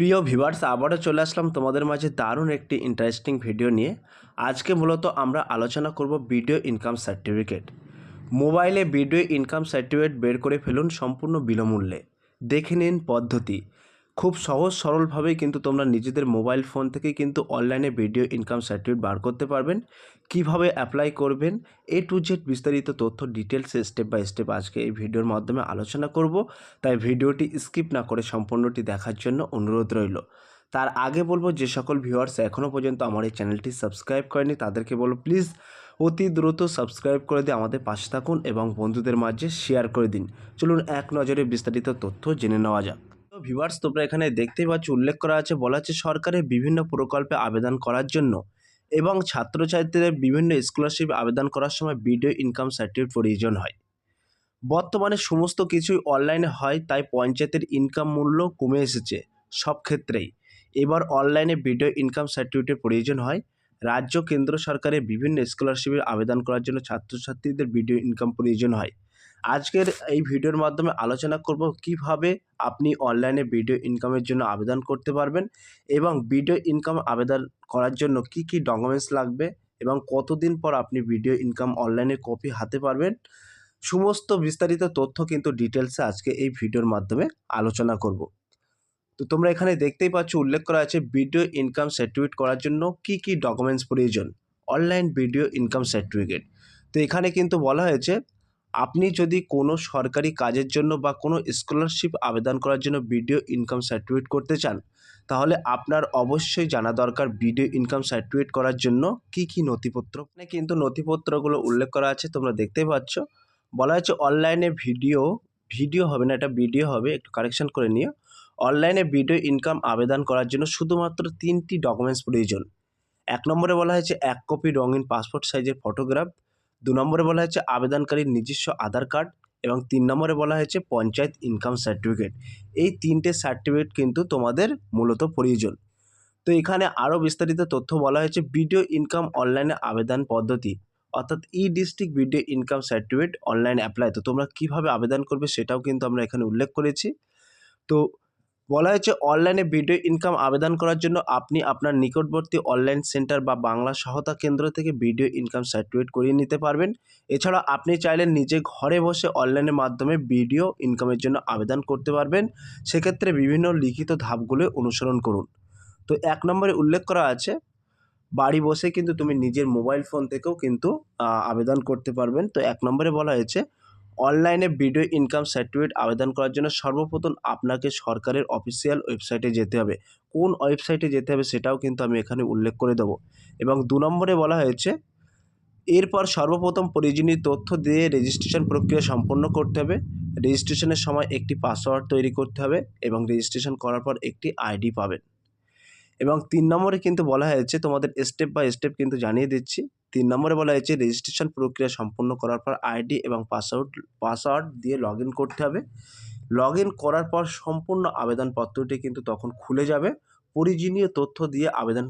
প্রিয় ভিভার্স আবারও চলে আসলাম তোমাদের মাঝে দারুণ একটি ইন্টারেস্টিং ভিডিও নিয়ে। আজকে মূলত আমরা আলোচনা করব ভিডিও ইনকাম সার্টিফিকেট মোবাইলে ভিডিও ইনকাম সার্টিফিকেট বের করে ফেলুন সম্পূর্ণ বিনামূল্যে। দেখে নিন পদ্ধতি। খুব সহজ, সরলভাবেই কিন্তু তোমরা নিজেদের মোবাইল ফোন থেকেই কিন্তু অনলাইনে ভিডিও ইনকাম সার্টিফিকেট বার করতে পারবেন। কীভাবে অ্যাপ্লাই করবেন, এ টু জেড বিস্তারিত তথ্য ডিটেলসে স্টেপ বাই স্টেপ আজকে এই ভিডিওর মাধ্যমে আলোচনা করব। তাই ভিডিওটি স্কিপ না করে সম্পূর্ণটি দেখার জন্য অনুরোধ রইল। তার আগে বলব যে সকল ভিউয়ার্স এখনও পর্যন্ত আমার এই চ্যানেলটি সাবস্ক্রাইব করেনি, তাদেরকে বলব প্লিজ অতি দ্রুত সাবস্ক্রাইব করে দিয়ে আমাদের পাশে থাকুন এবং বন্ধুদের মাঝে শেয়ার করে দিন। চলুন এক নজরে বিস্তারিত তথ্য জেনে নেওয়া যাক। তো ভিউয়ার্স তোমরা এখানে দেখতেই পাচ্ছ, উল্লেখ করা আছে, বলা আছে সরকারের বিভিন্ন প্রকল্পে আবেদন করার জন্য এবং ছাত্রছাত্রীদের বিভিন্ন স্কলারশিপ আবেদন করার সময় ভিডিও ইনকাম সার্টিফিকেট প্রয়োজন হয়। বর্তমানে সমস্ত কিছুই অনলাইনে হয়, তাই পঞ্চায়েতের ইনকাম মূল্য কমে এসেছে সব ক্ষেত্রেই। এবার অনলাইনে ভিডিও ইনকাম সার্টিফিকেটের প্রয়োজন হয়। রাজ্য, কেন্দ্র সরকারের বিভিন্ন স্কলারশিপের আবেদন করার জন্য ছাত্রছাত্রীদের ভিডিও ইনকাম প্রয়োজন হয়। আজকের এই ভিডিওর মাধ্যমে আলোচনা করব কীভাবে আপনি অনলাইনে ভিডিও ইনকামের জন্য আবেদন করতে পারবেন এবং ভিডিও ইনকাম আবেদন করার জন্য কি কি ডকুমেন্টস লাগবে এবং কতদিন পর আপনি ভিডিও ইনকাম অনলাইনে কপি হাতে পারবেন। সমস্ত বিস্তারিত তথ্য কিন্তু ডিটেলসে আজকে এই ভিডিওর মাধ্যমে আলোচনা করব। তো তোমরা এখানে দেখতেই পাচ্ছ, উল্লেখ করা আছে ভিডিও ইনকাম সার্টিফিকেট করার জন্য কি কি ডকুমেন্টস প্রয়োজন। Online BDO income certificate. তো এখানে কিন্তু বলা হয়েছে আপনি যদি কোনো সরকারি কাজের জন্য বা কোনো স্কলারশিপ আবেদন করার জন্য ভিডিও ইনকাম সার্টিফিকেট করতে চান, তাহলে আপনার অবশ্যই জানা দরকার ভিডিও ইনকাম সার্টিফিকেট করার জন্য কি কি নথিপত্র। এখানে কিন্তু নথিপত্রগুলো উল্লেখ করা আছে, তোমরা দেখতেই পাচ্ছ। বলা হচ্ছে অনলাইনে ভিডিও ভিডিও হবে না, এটা ভিডিও হবে, একটু কারেকশন করে নিও। অনলাইনে ভিডিও ইনকাম আবেদন করার জন্য শুধুমাত্র তিনটি ডকুমেন্টস প্রয়োজন। এক নম্বরে বলা হয়েছে এক কপি রঙিন পাসপোর্ট সাইজের ফটোগ্রাফ দু নম্বরে বলা হয়েছে আবেদনকারীর নিজস্ব আধার কার্ড এবং তিন নম্বরে বলা হয়েছে পঞ্চায়েত ইনকাম সার্টিফিকেট। এই তিনটে সার্টিফিকেট কিন্তু তোমাদের মূলত প্রয়োজন। তো এখানে আরও বিস্তারিত তথ্য বলা হয়েছে ভিডিও ইনকাম অনলাইনে আবেদন পদ্ধতি, অর্থাৎ e district BDO income certificate online apply. তো তোমরা কীভাবে আবেদন করবে সেটাও কিন্তু আমরা এখানে উল্লেখ করেছি। তো বলা হয়েছে, অনলাইনে ভিডিও ইনকাম আবেদন করার জন্য আপনি আপনার নিকটবর্তী অনলাইন সেন্টার বা বাংলা সহায়তা কেন্দ্র থেকে ভিডিও ইনকাম সার্টিফিকেট করিয়ে নিতে পারবেন। এছাড়া আপনি চাইলে নিজে ঘরে বসে অনলাইনের মাধ্যমে ভিডিও ইনকামের জন্য আবেদন করতে পারবেন। সেক্ষেত্রে বিভিন্ন লিখিত ধাপগুলো অনুসরণ করুন। তো এক নম্বরে উল্লেখ করা আছে, বাড়ি বসে কিন্তু তুমি নিজের মোবাইল ফোন থেকেও কিন্তু আবেদন করতে পারবেন। তো এক নম্বরে বলা হয়েছে অনলাইনে ভিডিও ইনকাম সার্টিফিকেট আবেদন করার জন্য সর্বপ্রথম আপনাকে সরকারের অফিসিয়াল ওয়েবসাইটে যেতে হবে। কোন ওয়েবসাইটে যেতে হবে সেটাও কিন্তু আমি এখানে উল্লেখ করে দেবো। এবং দু নম্বরে বলা হয়েছে, এরপর সর্বপ্রথম প্রয়োজনীয় তথ্য দিয়ে রেজিস্ট্রেশন প্রক্রিয়া সম্পন্ন করতে হবে। রেজিস্ট্রেশনের সময় একটি পাসওয়ার্ড তৈরি করতে হবে এবং রেজিস্ট্রেশন করার পর একটি আইডি পাবেন। এবং তিন নম্বরে কিন্তু বলা হয়েছে, তোমাদের স্টেপ বাই স্টেপ কিন্তু জানিয়ে দিচ্ছি। তিন নম্বরে বলা হয়েছে রেজিস্ট্রেশন প্রক্রিয়া সম্পন্ন করার পর আইডি এবং পাসওয়ার্ড পাসওয়ার্ড দিয়ে লগ করতে হবে। লগ করার পর সম্পূর্ণ আবেদনপত্রটি কিন্তু তখন খুলে যাবে। প্রয়োজনীয় তথ্য দিয়ে আবেদন,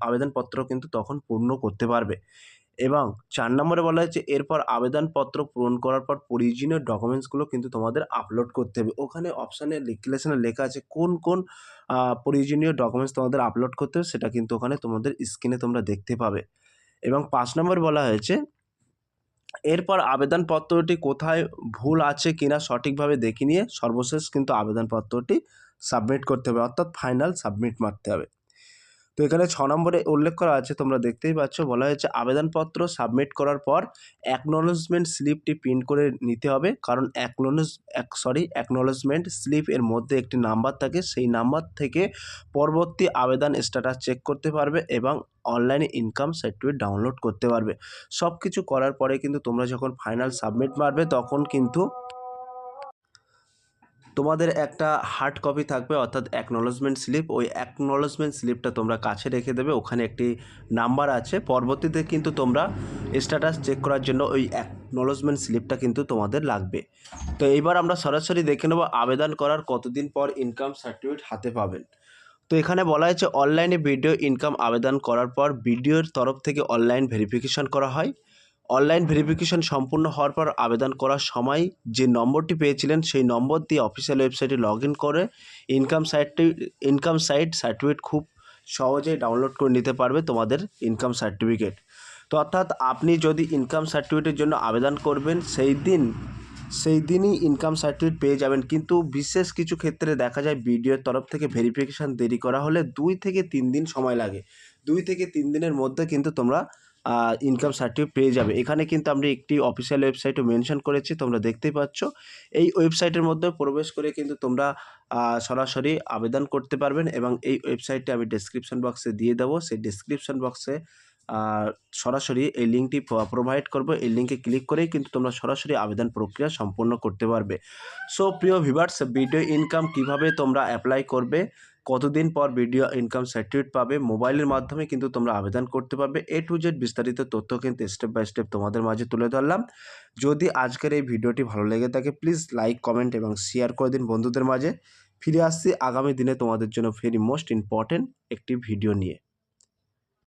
আবেদনপত্র কিন্তু তখন পূর্ণ করতে পারবে। এবং চার নম্বরে বলা হয়েছে, এরপর আবেদনপত্র পূরণ করার পর প্রয়োজনীয় ডকুমেন্টসগুলো কিন্তু তোমাদের আপলোড করতে হবে। ওখানে অপশানে লিকুলেশনে লেখা আছে কোন কোন প্রয়োজনীয় ডকুমেন্টস তোমাদের আপলোড করতে হবে, সেটা কিন্তু ওখানে তোমাদের স্ক্রিনে তোমরা দেখতে পাবে। এবং পাঁচ নম্বর বলা হয়েছে, এরপর আবেদনপত্রটি কোথায় ভুল আছে কিনা সঠিকভাবে দেখে নিয়ে সর্বশেষ কিন্তু আবেদনপত্রটি সাবমিট করতে হবে। অর্থাৎ ফাইনাল সাবমিট মারতে হবে। তো এখানে ছ নম্বরে উল্লেখ করা আছে, তোমরা দেখতেই পাচ্ছ, বলা হয়েছে আবেদনপত্র সাবমিট করার পর অ্যাকনোলজমেন্ট স্লিপটি প্রিন্ট করে নিতে হবে। কারণ অ্যাকনোলজ এক সরি অ্যাকনোলজমেন্ট স্লিপ এর মধ্যে একটি নাম্বার থাকে, সেই নাম্বার থেকে পরবর্তী আবেদন স্ট্যাটাস চেক করতে পারবে এবং অনলাইনে ইনকাম সার্টিফিকেট ডাউনলোড করতে পারবে। সব কিছু করার পরে কিন্তু তোমরা যখন ফাইনাল সাবমিট মারবে, তখন কিন্তু তোমাদের একটা হার্ড কপি থাকবে, অর্থাৎ অ্যাকনোলজমেন্ট স্লিপ ওই অ্যাকনোলজমেন্ট স্লিপটা তোমরা কাছে রেখে দেবে। ওখানে একটি নাম্বার আছে। পরবর্তীতে কিন্তু তোমরা স্ট্যাটাস চেক করার জন্য ওই অ্যাকনোলজমেন্ট স্লিপটা কিন্তু তোমাদের লাগবে। তো এইবার আমরা সরাসরি দেখে নেব আবেদন করার কতদিন পর ইনকাম সার্টিফিকেট হাতে পাবেন। তো এখানে বলা হয়েছে অনলাইনে ভিডিও ইনকাম আবেদন করার পর ভিডিওর তরফ থেকে অনলাইন ভেরিফিকেশন করা হয়। অনলাইন ভেরিফিকেশন সম্পূর্ণ হওয়ার পর আবেদন করার সময় যে নম্বরটি পেয়েছিলেন, সেই নম্বর দিয়ে অফিসিয়াল ওয়েবসাইটে লগ করে ইনকাম সাইটটি, ইনকাম সাইট সার্টিফিকেট খুব সহজেই ডাউনলোড করে নিতে পারবে তোমাদের ইনকাম সার্টিফিকেট। তো অর্থাৎ আপনি যদি ইনকাম সার্টিফিকেটের জন্য আবেদন করবেন, সেই দিন, সেই দিনই ইনকাম সার্টিফিকেট পেয়ে যাবেন। কিন্তু বিশেষ কিছু ক্ষেত্রে দেখা যায় বিডিওর তরফ থেকে ভেরিফিকেশান দেরি করা হলে দুই থেকে তিন দিন সময় লাগে। দুই থেকে তিন দিনের মধ্যে কিন্তু তোমরা ইনকাম সার্টিফিকেট পেয়ে যাবে। এখানে কিন্তু আমি একটি অফিসিয়াল ওয়েবসাইটও মেনশন করেছি, তোমরা দেখতেই পাচ্ছ। এই ওয়েবসাইটের মধ্যে প্রবেশ করে কিন্তু তোমরা সরাসরি আবেদন করতে পারবেন এবং এই ওয়েবসাইটটি আমি ডেসক্রিপশন বক্সে দিয়ে দেবো। সেই ডেসক্রিপশন বক্সে সরাসরি এই লিঙ্কটি প্রোভাইড করব। এই লিঙ্কে ক্লিক করেই কিন্তু তোমরা সরাসরি আবেদন প্রক্রিয়া সম্পূর্ণ করতে পারবে। সো প্রিয় ভিভার্স ভিডিও ইনকাম কীভাবে তোমরা অ্যাপ্লাই করবে? কতদিন পর ভিডিও ইনকাম সার্টিফিকেট পাবে, মোবাইলের মাধ্যমে কিন্তু তোমরা আবেদন করতে পারবে। এ টু জেড বিস্তারিত তথ্য কিন্তু স্টেপ বাই স্টেপ তোমাদের মাঝে তুলে ধরলাম। যদি আজকের এই ভিডিওটি ভালো লেগে থাকে প্লিজ লাইক কমেন্ট এবং শেয়ার করে দিন বন্ধুদের মাঝে। ফিরে আসছি আগামী দিনে তোমাদের জন্য ভেরি মোস্ট ইম্পর্টেন্ট একটি ভিডিও নিয়ে।